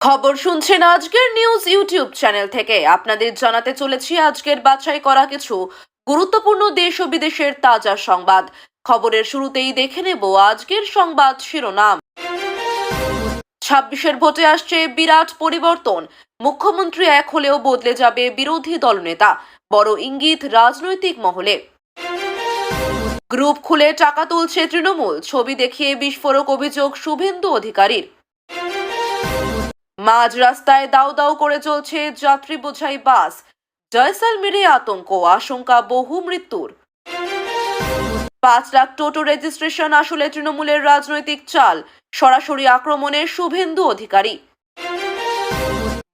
খবর শুনছেন আজকের নিউজ ইউটিউব চ্যানেল থেকে। আপনাদের জানাতে চলেছি আজকের বাছাই করা কিছু গুরুত্বপূর্ণ দেশ ও বিদেশের তাজা সংবাদ। খবরের শুরুতেই দেখে নেব আজকের সংবাদ শিরোনাম। ছাব্বিশের ভোটে আসছে বিরাট পরিবর্তন। মুখ্যমন্ত্রী এক হলেও বদলে যাবে বিরোধী দলনেতা। বড় ইঙ্গিত রাজনৈতিক মহলে। গ্রুপ খুলে টাকা তুলছে তৃণমূল। ছবি দেখিয়ে বিস্ফোরক অভিযোগ শুভেন্দু অধিকারীর। মাঝ রাস্তায় দাউ দাউ করে চলছে যাত্রী বোঝাই বাস। জয়সালমীরে আতঙ্ক, আশঙ্কা, বহু মৃত্যুর। পাঁচ লাখ টোটো রেজিস্ট্রেশন আসলে তৃণমূলের রাজনৈতিক চাল, সরাসরি আক্রমণে শুভেন্দু অধিকারী।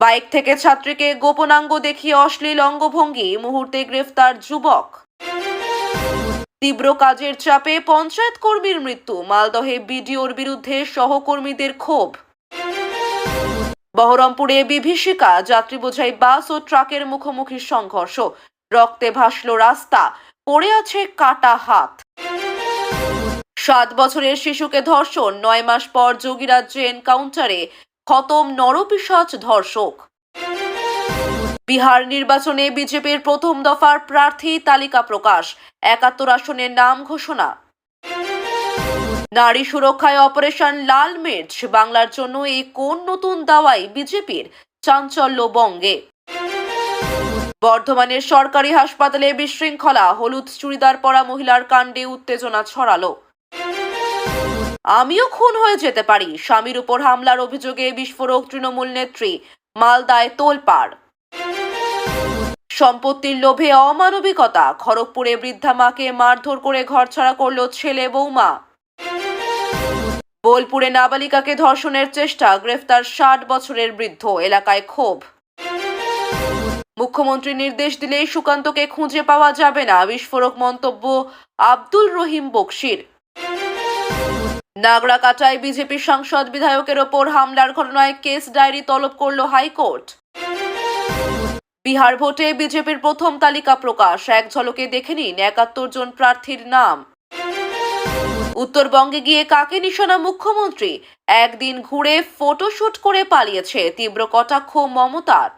বাইক থেকে ছাত্রীকে গোপনাঙ্গ দেখিয়ে অশ্লীল অঙ্গভঙ্গি, মুহূর্তে গ্রেফতার যুবক। তীব্র কাজের চাপে পঞ্চায়েত কর্মীর মৃত্যু, মালদহে বিডিওর বিরুদ্ধে সহকর্মীদের ক্ষোভ। বহরমপুরে বিভীষিকা যাত্রী বোঝাই বাস ও ট্রাকের মুখোমুখি সংঘর্ষ। রক্তে ভাসল রাস্তা, পড়ে আছে কাটা হাত। সাত বছরের শিশুকে ধর্ষণ, নয় মাস পর যোগীরাজ্যে এনকাউন্টারে খতম নরপিশাচ ধর্ষক। বিহার নির্বাচনে বিজেপির প্রথম দফার প্রার্থী তালিকা প্রকাশ, একাত্তর আসনের নাম ঘোষণা। নারী সুরক্ষায় অপারেশন লাল মির্চ বাংলার জন্য এই কোন নতুন দাওয়াই বিজেপির চাঞ্চল্য বঙ্গে বর্ধমানের সরকারি হাসপাতালে বিশৃঙ্খলা, হলুদ চুড়িদার পরা মহিলার কাণ্ডে উত্তেজনা ছড়ালো। আমিও খুন হয়ে যেতে পারি, স্বামীর উপর হামলার অভিযোগে বিস্ফোরক তৃণমূল নেত্রী মালদায় তোলপাড়। সম্পত্তির লোভে অমানবিকতা, খড়গপুরে বৃদ্ধা মাকে মারধর করে ঘরছাড়া করল ছেলে বৌমা। বোলপুরে নাবালিকাকে ধর্ষণের চেষ্টা, গ্রেফতার ষাট বছরের বৃদ্ধ, এলাকায় ক্ষোভ। মুখ্যমন্ত্রী নির্দেশ দিলেই সুকান্তকে খুঁজে পাওয়া যাবে না, বিস্ফোরক মন্তব্য আব্দুল রহিম বক্সির। নাগরাকাটায় বিজেপি সাংসদ বিধায়কের ওপর হামলার ঘটনায় কেস ডায়েরি তলব করল হাইকোর্ট। বিহার ভোটে বিজেপির প্রথম তালিকা প্রকাশ, এক ঝলকে দেখে নিন একাত্তর জন প্রার্থীর নাম। উত্তরবঙ্গে গিয়ে কাকে নিশানা মুখ্যমন্ত্রী? একদিন ঘুরে ফটোশুট করে পালিয়েছে তীব্র কটাক্ষ মমতার।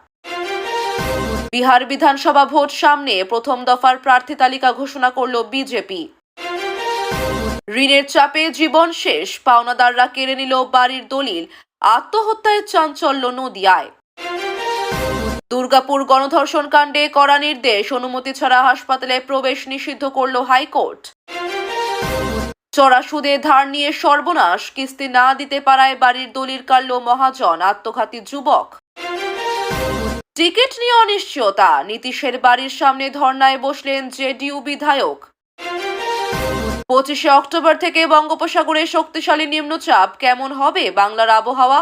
বিহার বিধানসভা ভোট সামনে প্রথম দফার প্রার্থী তালিকা ঘোষণা করল বিজেপি। ঋণের চাপে জীবন শেষ, পাওনাদাররা কেড়ে নিল বাড়ির দলিল, আত্মহত্যায় চাঞ্চল্য নদিয়ায়। দুর্গাপুর গণধর্ষণ কাণ্ডে কড়া নির্দেশ, অনুমতি ছাড়া হাসপাতালে প্রবেশ নিষিদ্ধ করল হাইকোর্ট। চড়া সুদে ধার নিয়ে সর্বনাশ। কিস্তি না দিতে পারায় বাড়ির দলিল কাড়ল মহাজন, আত্মঘাতী যুবক। টিকিট নিয়ে অনিশ্চয়তা, নীতিশের বাড়ির সামনে ধর্নায় বসলেন জেডিইউ বিধায়ক। পঁচিশে অক্টোবর থেকে বঙ্গোপসাগরে শক্তিশালী নিম্নচাপ, কেমন হবে বাংলার আবহাওয়া?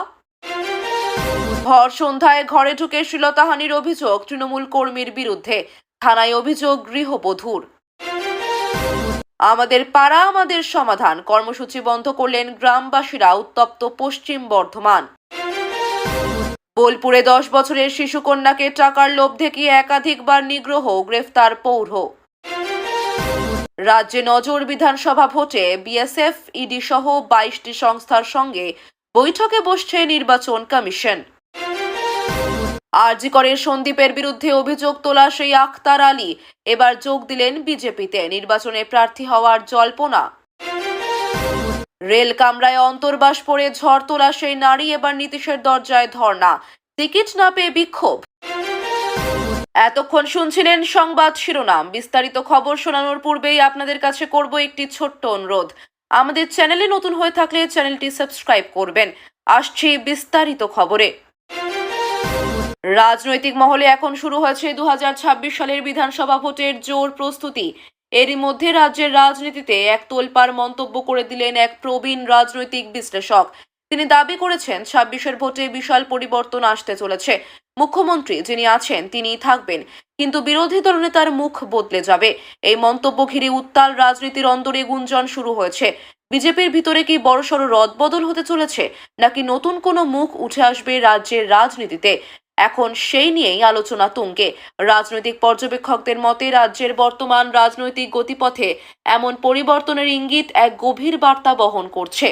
ভর সন্ধ্যায় ঘরে ঢুকে শ্লীলতাহানির অভিযোগ, তৃণমূল কর্মীর বিরুদ্ধে, থানায় অভিযোগ, গৃহবধূর। আমাদের পাড়া, আমাদের সমাধান। কর্মসূচি বন্ধ করলেন গ্রামবাসীরা উত্তপ্ত পশ্চিম বর্ধমান। বোলপুরে দশ বছরের শিশুকন্যাকে টাকার লোভ দেখিয়ে একাধিকবার নিগ্রহ, গ্রেফতার পৌর। রাজ্যে নজর বিধানসভা ভোটে বিএসএফ ইডি সহ বাইশটি সংস্থার সঙ্গে বৈঠকে বসছে নির্বাচন কমিশন। আরজিকরের সন্দীপের বিরুদ্ধে অভিযোগ তোলা সেই আখতার আলী। এবার যোগ দিলেন বিজেপিতে। নির্বাচনে প্রার্থী হওয়ার জল্পনা। রেল কামরায় অন্তর্বাস পড়ে ঝড় তোলা সেই নারী এবার নীতিশের দরজায় ধর্ণা। টিকিট না পেয়ে বিক্ষোভ। এতক্ষণ শুনছিলেন সংবাদ শিরোনাম। বিস্তারিত খবর শোনানোর পূর্বেই আপনাদের কাছে করব একটি ছোট্ট অনুরোধ। আমাদের চ্যানেলে নতুন হয়ে থাকলে চ্যানেলটি সাবস্ক্রাইব করবেন। আসছি বিস্তারিত খবরে। রাজনৈতিক মহলে এখন শুরু হয়েছে দু হাজার ছাব্বিশ সালের বিধানসভা ভোটের জোর প্রস্তুতি। এরই মধ্যে রাজ্যের রাজনীতিতে এক তোলপাড় মন্তব্য করে দিলেন এক প্রবীণ রাজনৈতিক বিশ্লেষক। তিনি দাবি করেছেন, ছাব্বিশের ভোটে বিশাল পরিবর্তন আসতে চলেছে। মুখ্যমন্ত্রী যিনি আছেন তিনিই থাকবেন। কিন্তু বিরোধী দলনেতার মুখ বদলে যাবে। এই মন্তব্য ঘিরে উত্তাল রাজনীতির অন্দরে গুঞ্জন শুরু হয়েছে। বিজেপির ভিতরে কি বড়সড় রদবদল হতে চলেছে, নাকি নতুন কোনো মুখ উঠে আসবে রাজ্যের রাজনীতিতে? এখন সেই নিয়েই আলোচনা তুঙ্গে। রাজনৈতিক পর্যবেক্ষকদের মতে, রাজ্যের বর্তমান রাজনৈতিক গতিপথে এমন পরিবর্তনের ইঙ্গিত এক গভীর বার্তা বহন করছে।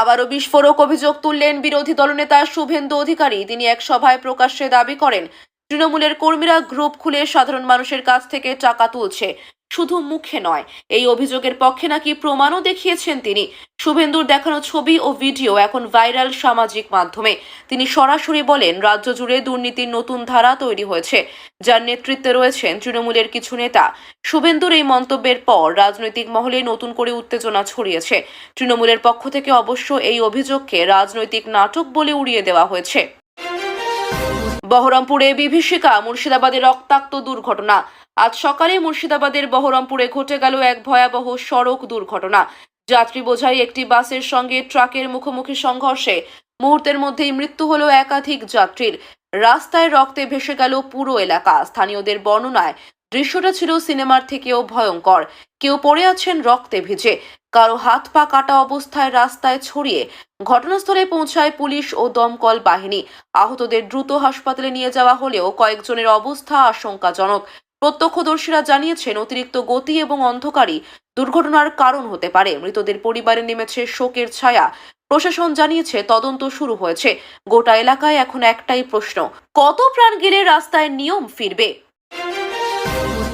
আবারও বিস্ফোরক অভিযোগ তুললেন বিরোধী দলনেতা শুভেন্দু অধিকারী। তিনি এক সভায় প্রকাশ্যে দাবি করেন, তৃণমূলের কর্মীরা গ্রুপ খুলে সাধারণ মানুষের কাছ থেকে টাকা তুলছে। শুধু মুখে নয়। এই অভিযোগের পক্ষে নাকি প্রমাণও দেখিয়েছেন তিনি। শুভেন্দুর দেখানো ছবি ও ভিডিও এখন ভাইরাল সামাজিক মাধ্যমে। তিনি সরাসরি বলেন, রাজ্য জুড়ে দুর্নীতির নতুন ধারা তৈরি হয়েছে, যার নেতৃত্বে রয়েছেন তৃণমূলের কিছু নেতা। শুভেন্দুর এই মন্তব্যের পর রাজনৈতিক মহলে নতুন করে উত্তেজনা ছড়িয়েছে। তৃণমূলের পক্ষ থেকে অবশ্য এই অভিযোগকে রাজনৈতিক নাটক বলে উড়িয়ে দেওয়া হয়েছে। বহরমপুরে বিভীষিকা মুর্শিদাবাদের রক্তাক্ত দুর্ঘটনা। আজ সকালে মুর্শিদাবাদের বহরমপুরে ঘটে গেল এক ভয়াবহ সড়ক দুর্ঘটনা। যাত্রী বোঝাই একটি বাসের সঙ্গে ট্রাকের মুখোমুখি সংঘর্ষে মুহূর্তের মধ্যেই মৃত্যু হলো একাধিক যাত্রীর। রাস্তায় রক্তে ভেসে গেল পুরো এলাকা। স্থানীয়দের বর্ণনায় দৃশ্যটা ছিল সিনেমার থেকেও ভয়ঙ্কর। কেউ পড়ে আছেন রক্তে ভিজে। কারও হাত পা কাটা অবস্থায় রাস্তায় ছড়িয়ে ঘটনাস্থলে পৌঁছায় পুলিশ ও দমকল বাহিনী। আহতদের দ্রুত হাসপাতালে নিয়ে যাওয়া হলেও কয়েকজনের অবস্থা আশঙ্কাজনক। প্রত্যক্ষদর্শীরা জানিয়েছেন, অতিরিক্ত গতি এবং অন্ধকারই দুর্ঘটনার কারণ হতে পারে। মৃতদের পরিবারে নেমেছে শোকের ছায়া। প্রশাসন জানিয়েছে, তদন্ত শুরু হয়েছে। গোটা এলাকায় এখন একটাই প্রশ্ন, কত প্রাণ গেলে রাস্তায় নিয়ম ফিরবে?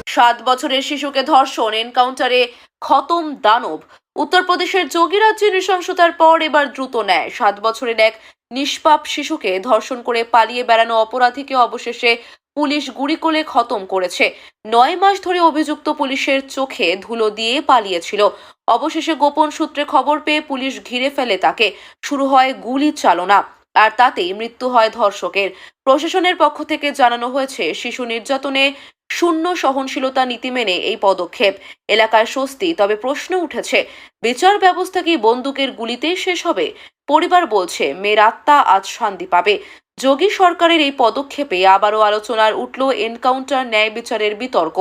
সাত বছরের শিশুকে ধর্ষণ, এনকাউন্টারে খতম দানব। উত্তরপ্রদেশের যোগীরাজ্যে নৃশংসতার পর এবার দ্রুত নেয় সাত বছরের এক নিষ্পাপ শিশুকে ধর্ষণ করে পালিয়ে বেড়ানো অপরাধীকে অবশেষে পুলিশ গুলি করে খতম করেছে। নয় মাস ধরে অভিযুক্ত পুলিশের চোখে ধুলো দিয়ে পালিয়েছিল। অবশেষে গোপন সূত্রে খবর পেয়ে পুলিশ ঘিরে ফেলে তাকে। শুরু হয় গুলি চালনা, আর তাতেই মৃত্যু হয় ধর্ষকের। প্রশাসনের পক্ষ থেকে জানানো হয়েছে, শিশু নির্যাতনে শূন্য সহনশীলতা নীতি মেনে এই পদক্ষেপ। এলাকায় স্বস্তি, তবে প্রশ্ন উঠেছে, বিচার ব্যবস্থা কি বন্দুকের গুলিতেই শেষ হবে? পরিবার বলছে, মেয়ের আত্মা আজ শান্তি পাবে। যোগী সরকারের এই পদক্ষেপে আবারও আলোচনার উঠল এনকাউন্টার ন্যায় বিচারের বিতর্ক।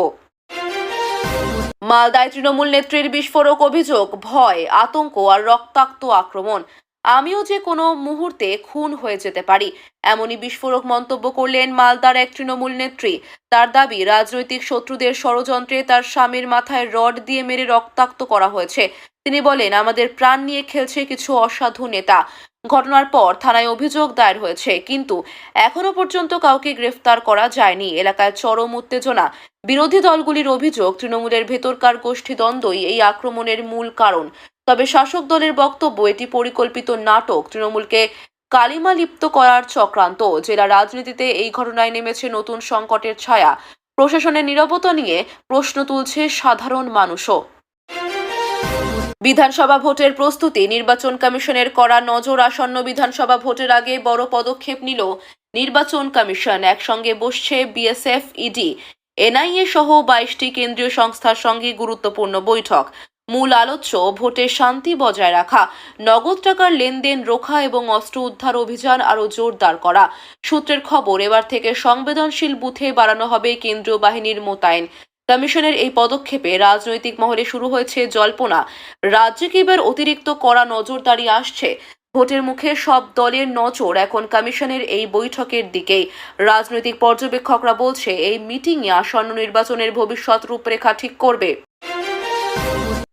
মালদায় তৃণমূল নেত্রীর বিস্ফোরক অভিযোগ, ভয়, আতঙ্ক আর রক্তাক্ত আক্রমণ। আমিও যে কোনো মুহূর্তে খুন হয়ে যেতে পারি, এমনই বিস্ফোরক মন্তব্য করলেন মালদার এক তৃণমূল নেত্রী। তার দাবি, রাজনৈতিক শত্রুদের ষড়যন্ত্রে তার স্বামীর মাথায় রড দিয়ে মেরে রক্তাক্ত করা হয়েছে। তিনি বলেন, আমাদের প্রাণ নিয়ে খেলছে কিছু অসাধু নেতা। ঘটনার পর থানায় অভিযোগ দায়ের হয়েছে, কিন্তু এখনও পর্যন্ত কাউকে গ্রেফতার করা যায়নি। এলাকায় চরম উত্তেজনা। বিরোধী দলগুলির অভিযোগ, তৃণমূলের ভেতরকার গোষ্ঠীদ্বন্দ্বই এই আক্রমণের মূল কারণ। তবে শাসক দলের বক্তব্য, এটি পরিকল্পিত নাটক। তৃণমূলকে কালিমা লিপ্ত করার চক্রান্ত। জেলা রাজনীতিতে এই ঘটনায় নেমেছে নতুন সংকটের ছায়া। প্রশাসনের নিরবতা নিয়ে প্রশ্ন তুলছে সাধারণ মানুষও। বিধানসভা ভোটের প্রস্তুতি, নির্বাচন কমিশনের করা নজর আসন্ন বিধানসভা ভোটের আগে বড় পদক্ষেপ নিল নির্বাচন কমিশন। একসঙ্গে বসছে বিএসএফ, ইডি, এনআইএ সহ বাইশটি কেন্দ্রীয় সংস্থার সঙ্গে গুরুত্বপূর্ণ বৈঠক। মূল আলোচ্য, ভোটে শান্তি বজায় রাখা, নগদ টাকার লেনদেন রোখা এবং অস্ত্র উদ্ধার অভিযান আরও জোরদার করা। সূত্রের খবর, এবার থেকে সংবেদনশীল বুথে বাড়ানো হবে কেন্দ্রীয় বাহিনীর মোতায়েন। কমিশনের এই পদক্ষেপে রাজনৈতিক মহলে শুরু হয়েছে জল্পনা। রাজ্যে কি এবার অতিরিক্ত কড়া নজরদারি আসছে? ভোটের মুখে সব দলের নজর এখন কমিশনের এই বৈঠকের দিকেই। রাজনৈতিক পর্যবেক্ষকরা বলছে, এই মিটিংয়ে আসন্ন নির্বাচনের ভবিষ্যৎ রূপরেখা ঠিক করবে।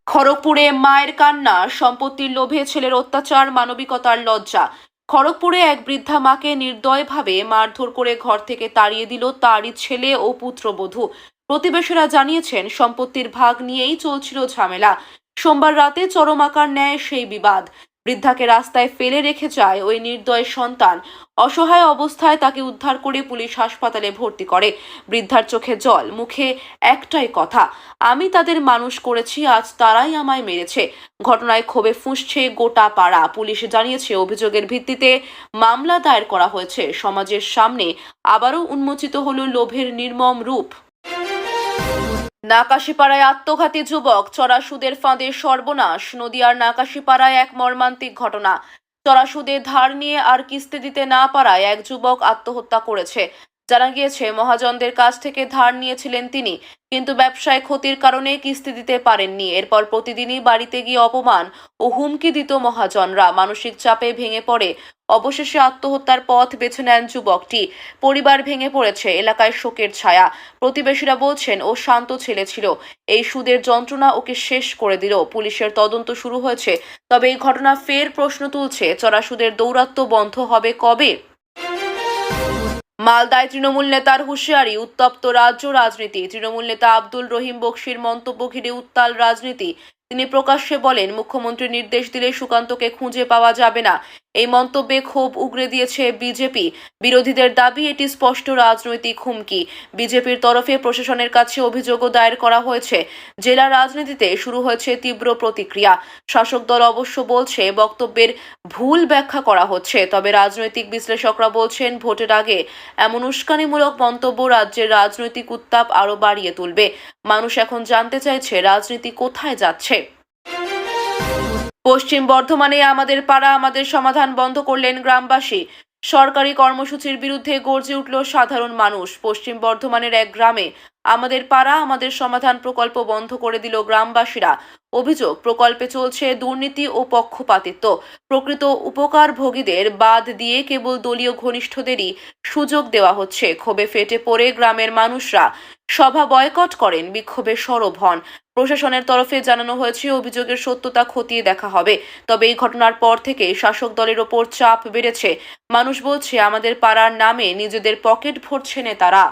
খড়গপুরে মায়ের কান্না, সম্পত্তির লোভে ছেলের অত্যাচার, মানবিকতার লজ্জা। খড়গপুরে এক বৃদ্ধা মাকে নির্দয়ভাবে মারধর করে ঘর থেকে তাড়িয়ে দিল তারই ছেলে ও পুত্রবধূ। প্রতিবেশীরা জানিয়েছেন, সম্পত্তির ভাগ নিয়েই চলছিল ঝামেলা। সোমবার রাতে চরম আকার নেয় সেই বিবাদ। বৃদ্ধাকে রাস্তায় ফেলে রেখে যায় ওই নির্দয় সন্তান। অসহায় অবস্থায় তাকে উদ্ধার করে পুলিশ হাসপাতালে ভর্তি করে। বৃদ্ধার চোখে জল, মুখে একটাই কথা, আমি তাদের মানুষ করেছি, আজ তারাই আমায় মেরেছে। ঘটনায় ক্ষোভে ফুঁসছে গোটা পাড়া। পুলিশ জানিয়েছে, অভিযোগের ভিত্তিতে মামলা দায়ের করা হয়েছে। সমাজের সামনে আবারও উন্মোচিত হল লোভের নির্মম রূপ। নাকাশিপাড়ায় আত্মঘাতী যুবক চড়া সুদের ফাঁদে সর্বনাশ, নদিয়ার নাকাশিপাড়ায় এক মর্মান্তিক ঘটনা। চড়া সুদে ধার নিয়ে আর কিস্তি দিতে না পারায় এক যুবক আত্মহত্যা করেছে। জানা গিয়েছে, মহাজনদের কাছ থেকে ধার নিয়েছিলেন তিনি, কিন্তু ব্যবসায় ক্ষতির কারণে কিস্তি দিতে পারেননি। এরপর প্রতিদিনই বাড়িতে গিয়ে অপমান ও হুমকি দিত মহাজনরা। মানসিক চাপে ভেঙে পড়ে, অবশেষে আত্মহত্যার পথ বেছে নেন যুবকটি। পরিবার ভেঙে পড়েছে, এলাকায় শোকের ছায়া। প্রতিবেশীরা বলছেন, ও শান্ত ছেলে ছিল। এই সুদের যন্ত্রণা ওকে শেষ করে দিল। পুলিশের তদন্ত শুরু হয়েছে, তবে এই ঘটনা ফের প্রশ্ন তুলছে, চড়া সুদের দৌরাত্ম্য বন্ধ হবে কবে? মালদায় তৃণমূল নেতার হুঁশিয়ারি, উত্তপ্ত রাজ্য রাজনীতি। তৃণমূল নেতা আব্দুল রহিম বক্সির মন্তব্য ঘিরে উত্তাল রাজনীতি। তিনি প্রকাশ্যে বলেন, মুখ্যমন্ত্রী নির্দেশ দিলে সুকান্তকে খুঁজে পাওয়া যাবে না। এই মন্তব্যে ক্ষোভ উগরে দিয়েছে বিজেপি। বিরোধীদের দাবি, এটি স্পষ্ট রাজনৈতিক হুমকি। বিজেপির তরফে প্রশাসনের কাছে অভিযোগও দায়ের করা হয়েছে। জেলা রাজনীতিতে শুরু হয়েছে তীব্র প্রতিক্রিয়া। শাসক দল অবশ্য বলছে, বক্তব্যের ভুল ব্যাখ্যা করা হচ্ছে। তবে রাজনৈতিক বিশ্লেষকরা বলছেন, ভোটের আগে এমন উস্কানিমূলক মন্তব্য রাজ্যের রাজনৈতিক উত্তাপ আরও বাড়িয়ে তুলবে। মানুষ এখন জানতে চাইছে, রাজনীতি কোথায় যাচ্ছে? পশ্চিম বর্ধমানে আমাদের পাড়া আমাদের সমাধান বন্ধ করলেন গ্রামবাসী। সরকারি কর্মসূচির বিরুদ্ধে গর্জে উঠল সাধারণ মানুষ। পশ্চিম বর্ধমানের এক গ্রামে আমাদের পাড়া, আমাদের সমাধান প্রকল্প বন্ধ করে দিল গ্রামবাসীরা। অভিযোগ, প্রকল্পে চলছে দুর্নীতি ও পক্ষপাতিত্ব। প্রকৃত উপকারভোগীদের বাদ দিয়ে কেবল দলীয় ঘনিষ্ঠদেরই সুযোগ দেওয়া হচ্ছে। ক্ষোভে ফেটে পড়ে গ্রামের মানুষরা। সভা বয়কট করেন, বিক্ষোভে সরব হন। প্রশাসনের তরফে জানানো হয়েছে, অভিযোগের সত্যতা খতিয়ে দেখা হবে। তবে এই ঘটনার পর থেকে শাসক দলের ওপর চাপ বেড়েছে। মানুষ বলছে, আমাদের পাড়ার নামে নিজেদের পকেট ভরছে নেতারা।